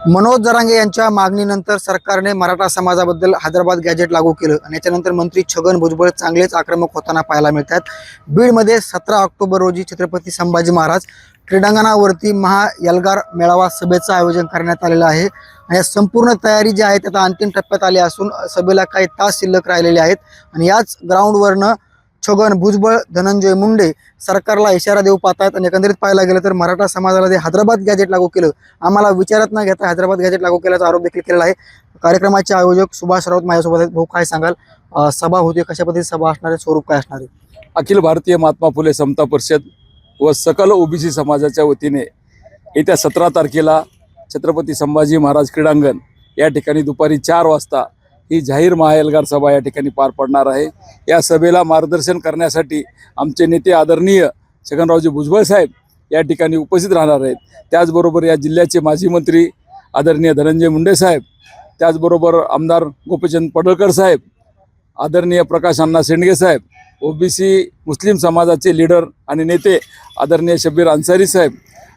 मनोज जरांगे यांच्या मागणीनंतर सरकारने मराठा समाजाबद्दल हैदराबाद गॅजेट लागू केलं आणि याच्यानंतर मंत्री छगन भुजबळ चांगलेच आक्रमक होताना पाहायला मिळतात. बीडमध्ये सतरा ऑक्टोबर रोजी छत्रपती संभाजी महाराज क्रीडांगणावरती महा यलगार मेळावा सभेचं आयोजन करण्यात आलेलं आहे आणि या संपूर्ण तयारी जी आहे त्याचा अंतिम टप्प्यात आली असून सभेला काही तास शिल्लक राहिलेले आहेत आणि याच ग्राउंडवरनं छगन भुजबळ धनंजय मुंडे सरकारला इशारा देऊ पाहतात आणि एकंदरीत पाहायला गेलं तर मराठा समाजाला जे हैदराबाद गॅजेट लागू केलं आम्हाला विचारत न घेता हैदराबाद गॅजेट लागू केल्याचा आरोप देखील केलेला आहे. कार्यक्रमाचे आयोजक सुभाष राऊत माझ्यासोबत आहेत. भाऊ काय सांगाल? सभा होती कशा पद्धतीची सभा असणार आहे स्वरूप काय असणार आहे? अखिल भारतीय महात्मा फुले समता परिषद व सकल ओबीसी समाजाच्या वतीने येत्या सतरा तारखेला छत्रपती संभाजी महाराज क्रीडांगण या ठिकाणी दुपारी चार वाजता ही जाहीर महाएल्गार सभा या ठिकाणी पार पडणार आहे. या सभेला मार्गदर्शन करण्यासाठी आमचे नेते आदरणीय छगनरावजी भुजबळ साहेब या ठिकाणी उपस्थित राहणार आहेत. त्याचबरोबर या जिल्ह्याचे माजी मंत्री आदरणीय धनंजय मुंडे साहेब त्याचबरोबर आमदार गोपीचंद पडळकर साहेब आदरणीय प्रकाश अण्णा शेंडगे साहेब ओबीसी मुस्लिम समाजाचे लीडर आणि नेते आदरणीय शब्बीर अन्सारी साहेब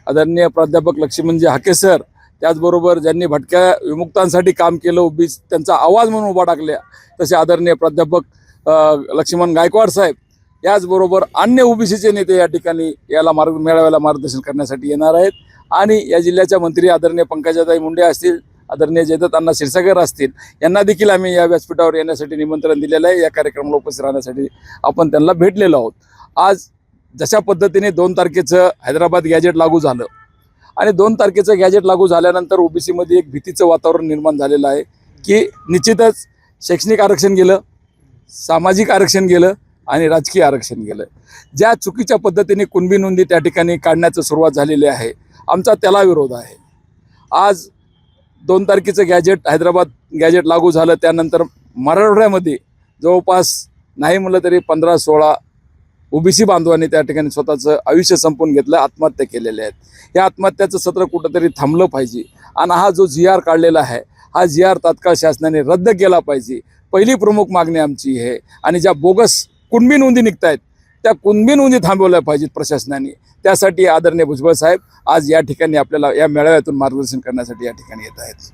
आदरणीय प्राध्यापक लक्ष्मणजी हाके सर त्याचबरोबर ज्यांनी भटक्या विमुक्तांसाठी काम केलं उभी त्यांचा आवाज म्हणून उभा टाकल्या तसे आदरणीय प्राध्यापक लक्ष्मण गायकवाड साहेब याचबरोबर अन्य ओबीसीचे नेते या ठिकाणी याला मार्ग मेळाव्याला मार्गदर्शन करण्यासाठी येणार आहेत. आणि या जिल्ह्याच्या मंत्री आदरणीय पंकजाताई मुंडे असतील आदरणीय जयदत्त अण्णा क्षीरसागर असतील यांना देखील आम्ही या व्यासपीठावर येण्यासाठी निमंत्रण दिलेलं आहे. या कार्यक्रमाला उपस्थित राहण्यासाठी आपण त्यांना भेटलेलो आहोत. आज जशा पद्धतीने दोन तारखेचं हैदराबाद गॅजेट लागू झालं आणि दोन तारखेचं गॅजेट लागू झाल्यानंतर ओबीसीमध्ये एक भीतीचं वातावरण निर्माण झालेलं आहे की निश्चितच शैक्षणिक आरक्षण गेलं सामाजिक आरक्षण गेलं आणि राजकीय आरक्षण गेलं. ज्या चुकीच्या पद्धतीने कुणबी नोंदी त्या ठिकाणी काढण्याचं सुरुवात झालेली आहे आमचा त्याला विरोध आहे. आज दोन तारखेचं गॅजेट हैदराबाद गॅजेट लागू झालं त्यानंतर मराठवाड्यामध्ये जवळपास नाही म्हणलं तरी पंधरा सोळा ओबीसी बांधवांनी त्या ठिकाणी स्वतःचं आयुष्य संपून घेतलं आत्महत्या केलेल्या आहेत. या आत्महत्याचं सत्र कुठंतरी थांबलं पाहिजे. आणि हा जो जी आर काढलेला आहे हा जी आर तात्काळ शासनाने रद्द केला पाहिजे. पहिली प्रमुख मागणी आमची आहे. आणि ज्या बोगस कुणबी नोंदी निघत आहेत त्या कुणबी नोंदी थांबवल्या पाहिजेत प्रशासनाने. त्यासाठी आदरणीय भुजबळ साहेब आज या ठिकाणी आपल्याला या मेळाव्यातून मार्गदर्शन करण्यासाठी या ठिकाणी येत आहेत.